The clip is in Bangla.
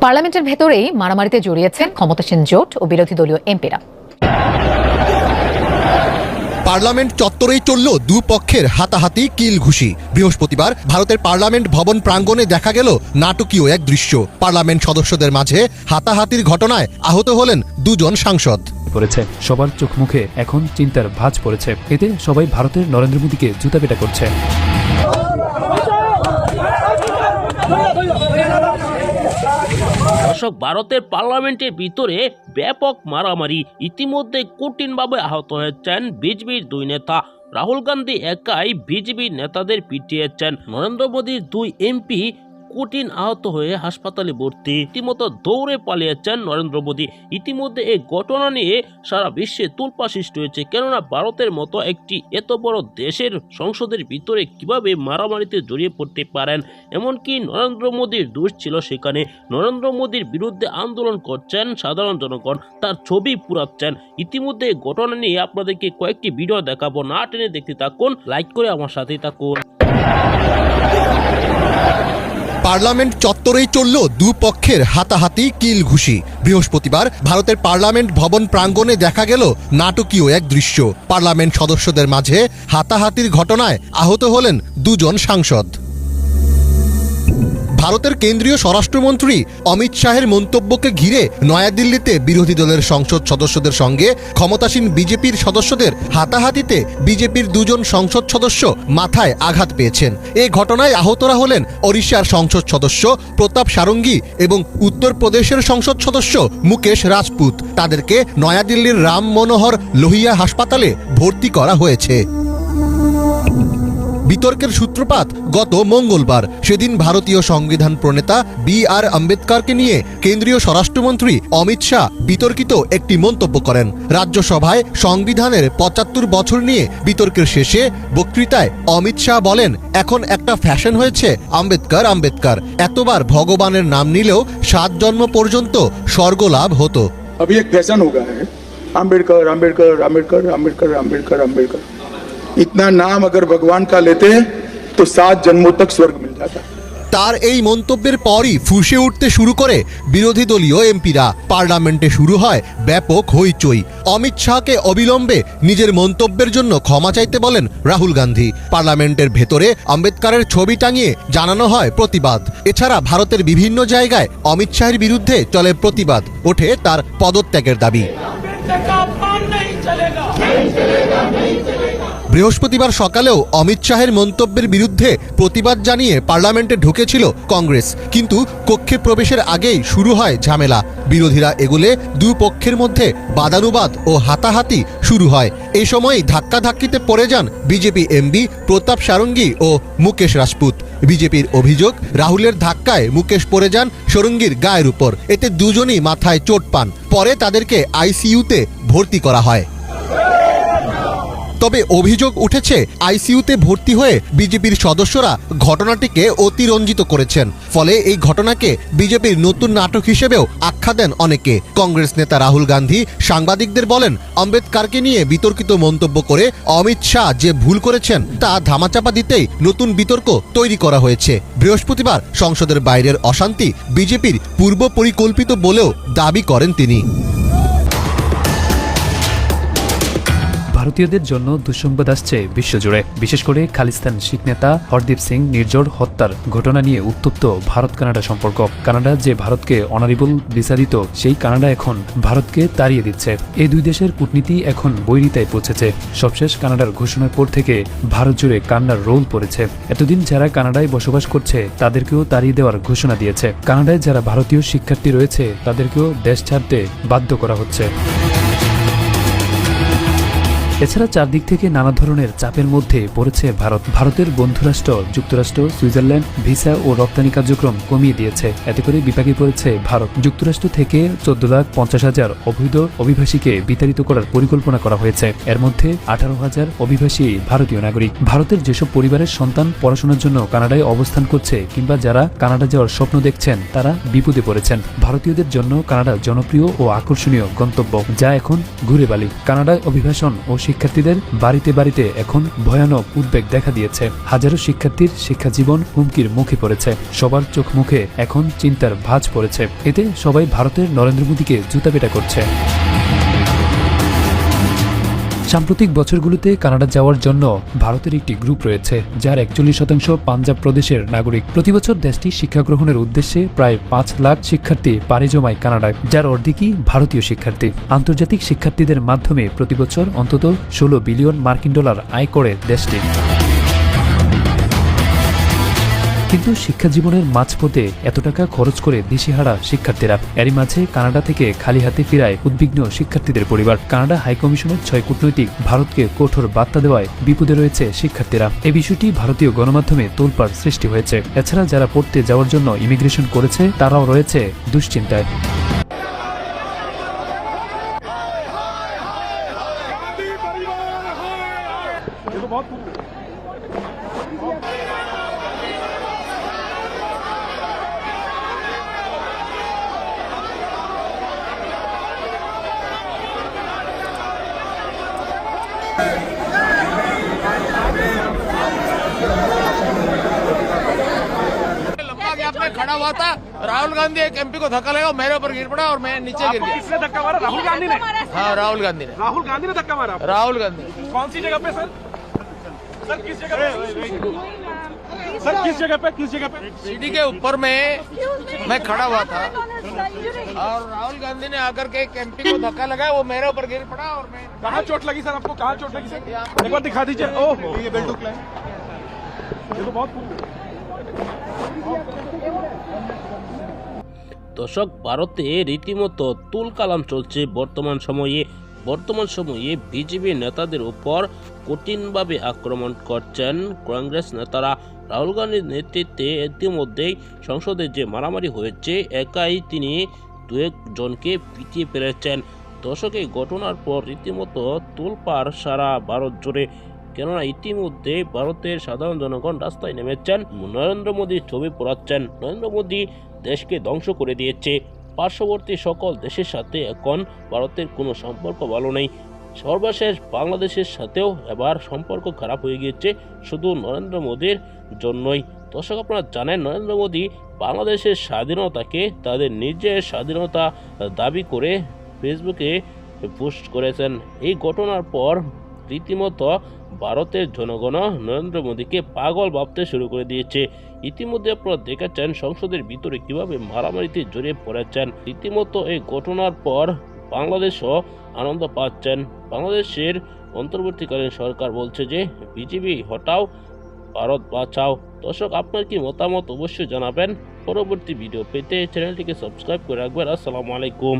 পার্লামেন্টের ভেতরেই মারামারিতে জড়িয়েছেন ক্ষমতাসীন জোট ও বিরোধী দলীয় এমপিরা। পার্লামেন্ট চত্বরেই চলল দুপক্ষের হাতাহাতি কিল ঘুষি বৃহস্পতিবার ভারতের পার্লামেন্ট ভবন প্রাঙ্গণে দেখা গেল নাটকীয় এক দৃশ্য। পার্লামেন্ট সদস্যদের মাঝে হাতাহাতির ঘটনায় আহত হলেন দুজন সাংসদ। পড়েছে। সবার চোখ মুখে এখন চিন্তার ভাঁজ পড়েছে। এতে সবাই ভারতের নরেন্দ্র মোদীকে জুতাপেটা করছে। দর্শক ভারতের পার্লামেন্টের ভিতরে ব্যাপক মারামারি। ইতিমধ্যে কঠিনভাবে আহত হয়েছেন বিজেপির দুই নেতা। রাহুল গান্ধী একাই বিজেপির নেতাদের পিটিয়েছেন। নরেন্দ্র মোদীর দুই এমপি কঠিন আহত হয়ে হাসপাতালে ভর্তি। ইতিমধ্যে দৌড়ে পালিয়েছেন নরেন্দ্র মোদী। ইতিমধ্যে এই ঘটনা নিয়ে সারা বিশ্বে তুলপা সৃষ্টি হয়েছে। কেননা ভারতের মতো একটি এত বড় দেশের সংসদের ভিতরে কীভাবে মারামারিতে জড়িয়ে পড়তে পারেন? এমনকি নরেন্দ্র মোদীর দোষ ছিল সেখানে। নরেন্দ্র মোদীর বিরুদ্ধে আন্দোলন করছেন সাধারণ জনগণ। তার ছবি পুরাচ্ছেন। ইতিমধ্যে ঘটনা নিয়ে আপনাদেরকে কয়েকটি ভিডিও দেখাবো। না টেনে দেখতে থাকুন, লাইক করে আমার সাথেই থাকুন। পার্লামেন্ট চত্বরেই চলল দুপক্ষের হাতাহাতি কিল ঘুষি বৃহস্পতিবার ভারতের পার্লামেন্ট ভবন প্রাঙ্গণে দেখা গেল নাটকীয় এক দৃশ্য। পার্লামেন্ট সদস্যদের মাঝে হাতাহাতির ঘটনায় আহত হলেন দুজন সাংসদ। ভারতের কেন্দ্রীয় স্বরাষ্ট্রমন্ত্রী অমিত শাহের মন্তব্যকে ঘিরে নয়াদিল্লিতে বিরোধী দলের সংসদ সদস্যদের সঙ্গে ক্ষমতাসীন বিজেপির সদস্যদের হাতাহাতিতে বিজেপির দুজন সংসদ সদস্য মাথায় আঘাত পেয়েছেন। এ ঘটনায় আহতরা হলেন ওড়িশার সংসদ সদস্য প্রতাপ সারঙ্গী এবং উত্তরপ্রদেশের সংসদ সদস্য মুকেশ রাজপুত। তাদেরকে নয়াদিল্লির রাম মনোহর লোহিয়া হাসপাতালে ভর্তি করা হয়েছে। বিতর্কের সূত্রপাত গত মঙ্গলবার সেদিন ভারতীয় সংবিধান প্রণেতা বি আর আম্বেদকরকে নিয়ে কেন্দ্রীয় স্বরাষ্ট্রমন্ত্রী অমিত শাহ বিতর্কিত একটি মন্তব্য করেন রাজ্যসভায় সংবিধানের পঁচাত্তর বছর নিয়ে বিতর্কের শেষে বক্তৃতায় অমিত শাহ বলেন এখন একটা ফ্যাশন হয়েছে আম্বেদকর আম্বেদকর এতবার ভগবানের নাম নিলেও সাত জন্ম পর্যন্ত স্বর্গলাভ হতো अभी एक फैशन हो गया है आम्बेडकर आम्बेडकर आम्बेडकर आम्बेडकर आम्बेडकर आम्बेडकर इतना नाम अगर भगवान का लेते हैं तो सात जन्मों तक स्वर्ग मिल जाता है তার এই মন্তব্যের পরই ফুঁসে উঠতে শুরু করে বিরোধী দলীয় এমপিরা পার্লামেন্টে শুরু হয় ব্যাপক হইচই অমিত শাহকে অবিলম্বে নিজের মন্তব্যের জন্য ক্ষমা চাইতে বলেন রাহুল গান্ধী পার্লামেন্টের ভেতরে আম্বেদকরের ছবি টাঙিয়ে জানানো হয় প্রতিবাদ এছাড়া ভারতের বিভিন্ন জায়গায় অমিত শাহের বিরুদ্ধে চলে প্রতিবাদ ওঠে তার পদত্যাগের দাবি বৃহস্পতিবার সকালেও অমিত শাহের মন্তব্যের বিরুদ্ধে প্রতিবাদ জানিয়ে পার্লামেন্টে ঢুকেছিল কংগ্রেস। কিন্তু কক্ষে প্রবেশের আগেই শুরু হয় ঝামেলা। বিরোধীরা এগুলে দুই পক্ষের মধ্যে বাদানুবাদ ও হাতাহাতি শুরু হয়। এই সময়ই ধাক্কাধাক্কিতে পড়ে যান বিজেপি এমবি প্রতাপ সারঙ্গী ও মুকেশ রাজপুত। বিজেপির অভিযোগ, রাহুলের ধাক্কায় মুকেশ পড়ে যান সরঙ্গীর গায়ের উপর। এতে দুজনই মাথায় চোট পান। পরে তাদেরকে আইসিইউতে ভর্তি করা হয়। তবে অভিযোগ উঠেছে, আইসিইউতে ভর্তি হয়ে বিজেপির সদস্যরা ঘটনাটিকে অতিরঞ্জিত করেছেন। ফলে এই ঘটনাকে বিজেপির নতুন নাটক হিসেবেও আখ্যা দেন অনেকে। কংগ্রেস নেতা রাহুল গান্ধী সাংবাদিকদের বলেন, আম্বেদকারকে নিয়ে বিতর্কিত মন্তব্য করে অমিত শাহ যে ভুল করেছেন, তা ধামাচাপা দিতেই নতুন বিতর্ক তৈরি করা হয়েছে। বৃহস্পতিবার সংসদের বাইরের অশান্তি বিজেপির পূর্ব পরিকল্পিত বলেও দাবি করেন তিনি। ভারতীয়দের জন্য দুঃসংবাদ আসছে বিশ্বজুড়ে। বিশেষ করে খালিস্তান শিখ নেতা হরদীপ সিং নির্জর হত্যার ঘটনা নিয়ে উত্তপ্ত ভারত কানাডা সম্পর্ক। কানাডা যে ভারতকে অনারিবল ভিসা দিত সেই কানাডা এখন ভারতকে তাড়িয়ে দিচ্ছে। এই দুই দেশের কূটনীতি এখন বৈরিতায় পৌঁছেছে। সবশেষ কানাডার ঘোষণার পর থেকে ভারত জুড়ে কান্নার রোল পড়েছে। এতদিন যারা কানাডায় বসবাস করছে, তাদেরকেও তাড়িয়ে দেওয়ার ঘোষণা দিয়েছে। কানাডায় যারা ভারতীয় শিক্ষার্থী রয়েছে, তাদেরকেও দেশ ছাড়তে বাধ্য করা হচ্ছে। এছাড়া চারদিক থেকে নানা ধরনের চাপের মধ্যে পড়েছে ভারত। ভারতের বন্ধুরাষ্ট্র, যুক্তরাষ্ট্র, সুইজারল্যান্ড, ভিসা ও রপ্তানি কার্যক্রম কমিয়ে দিয়েছে। এতে করে বিপাকে পড়েছে ভারত। যুক্তরাষ্ট্র থেকে চোদ্দ লাখ পঞ্চাশ হাজার অবৈধ অভিবাসীকে বিতাড়িত করার পরিকল্পনা করা হয়েছে। এর মধ্যে আঠারো হাজার অভিবাসী ভারতীয় নাগরিক। ভারতের যেসব পরিবারের সন্তান পড়াশোনার জন্য কানাডায় অবস্থান করছে কিংবা যারা কানাডা যাওয়ার স্বপ্ন দেখছেন, তারা বিপদে পড়েছেন। ভারতীয়দের জন্য কানাডা জনপ্রিয় ও আকর্ষণীয় গন্তব্য, যা এখন ঘুরে বালি। কানাডায় অভিবাসন ও শিক্ষার্থীদের বাড়িতে বাড়িতে এখন ভয়ানক উদ্বেগ দেখা দিয়েছে। হাজারো শিক্ষার্থীর শিক্ষা জীবন হুমকির মুখে পড়েছে। সবার চোখ মুখে এখন চিন্তার ভাঁজ পড়েছে। এতে সবাই ভারতের নরেন্দ্র মোদীকে জুতাপেটা করছে। সাম্প্রতিক বছরগুলোতে কানাডা যাওয়ার জন্য ভারতের একটি গ্রুপ রয়েছে, যার একচল্লিশ শতাংশ পাঞ্জাব প্রদেশের নাগরিক। প্রতিবছর দেশটি শিক্ষা গ্রহণের উদ্দেশ্যে প্রায় পাঁচ লাখ শিক্ষার্থী পাড়ি জমায় কানাডায়, যার অর্ধেকই ভারতীয় শিক্ষার্থী। আন্তর্জাতিক শিক্ষার্থীদের মাধ্যমে প্রতিবছর অন্তত ষোলো বিলিয়ন মার্কিন ডলার আয় করে দেশটি। কিন্তু শিক্ষা জীবনের মাঝপথে এত টাকা খরচ করে দিশেহারা শিক্ষার্থীরা এরই মাঝে কানাডা থেকে খালি হাতে ফিরায় উদ্বিগ্ন শিক্ষার্থীদের পরিবার কানাডা হাইকমিশনের ছয় কূটনৈতিক ভারতকে কঠোর বার্তা দেওয়ায় বিপদে রয়েছে শিক্ষার্থীরা এই বিষয়টি ভারতীয় গণমাধ্যমে তোলপাড় সৃষ্টি হয়েছে এছাড়া যারা পড়তে যাওয়ার জন্য ইমিগ্রেশন করেছে তারাও রয়েছে দুশ্চিন্তায় गैप में खड़ा हुआ था। राहुल गांधी एक एमपी को धक्का लगा मेरे ऊपर गिर पड़ा और मैं नीचे गिर गया। किसने धक्का मारा? राहुल गांधी ने? हाँ राहुल गांधी ने। राहुल गांधी ने धक्का मारा राहुल गांधी। कौन सी जगह पे सर? सर किस जगह पे? सर किस जगह पे? किस जगह पे? सीढ़ी के ऊपर में मैं खड़ा हुआ था और राहुल गांधी ने आकर के एक एमपी को धक्का लगाया वो मेरे ऊपर गिर पड़ा और मैं कहाँ चोट लगी सर आपको? कहाँ चोट लगी सर? एक बार दिखा दीजिए। ओहो ये बेल्ट দশক ভারতে রীতিমতো তুল কালাম চলছে বর্তমান সময়ে। বর্তমান সময়ে বিজেপি নেতাদের উপর কঠিনভাবে আক্রমণ করছেন কংগ্রেস নেতারা। রাহুল গান্ধীর নেতৃত্বে ইতিমধ্যেই সংসদে যে মারামারি হয়েছে, একাই তিনি দু একজনকে পিটিয়ে ফেলেছেন। দশকে ঘটনার পর রীতিমতো তোলপাড় সারা ভারত জুড়ে কেননা ইতিমধ্যে ভারতের সাধারণ জনগণ রাস্তায় নেমেছেন। নরেন্দ্র মোদীর ছবি পড়াচ্ছেন। নরেন্দ্র মোদী দেশকে ধ্বংস করে দিয়েছে। পার্শ্ববর্তী সকল দেশের সাথে এখন ভারতের কোনো সম্পর্ক ভালো নেই। সর্বশেষ বাংলাদেশের সাথেও এবার সম্পর্ক খারাপ হয়ে গিয়েছে শুধু নরেন্দ্র মোদীর জন্যই। দর্শক, আপনারা জানেন, নরেন্দ্র মোদী বাংলাদেশের স্বাধীনতাকে তাদের নিজের স্বাধীনতা দাবি করে ফেসবুকে পোস্ট করেছেন। এই ঘটনার পর রীতিমতো ভারতের জনগণ নরেন্দ্র মোদীকে পাগল ভাবতে শুরু করে দিয়েছে। ইতিমধ্যে আপনারা দেখেছেন সংসদের ভিতরে কীভাবে মারামারিতে জড়িয়ে পড়েছেন। রীতিমতো এই ঘটনার পর বাংলাদেশও আনন্দ পাচ্ছেন। বাংলাদেশের অন্তর্বর্তীকালীন সরকার বলছে যে, বিজেপি, হটাও, ভারত বাঁচাও। দর্শক, আপনার কি মতামত অবশ্যই জানাবেন। পরবর্তী ভিডিও পেতে চ্যানেলটিকে সাবস্ক্রাইব করে রাখবেন। আসসালামু আলাইকুম।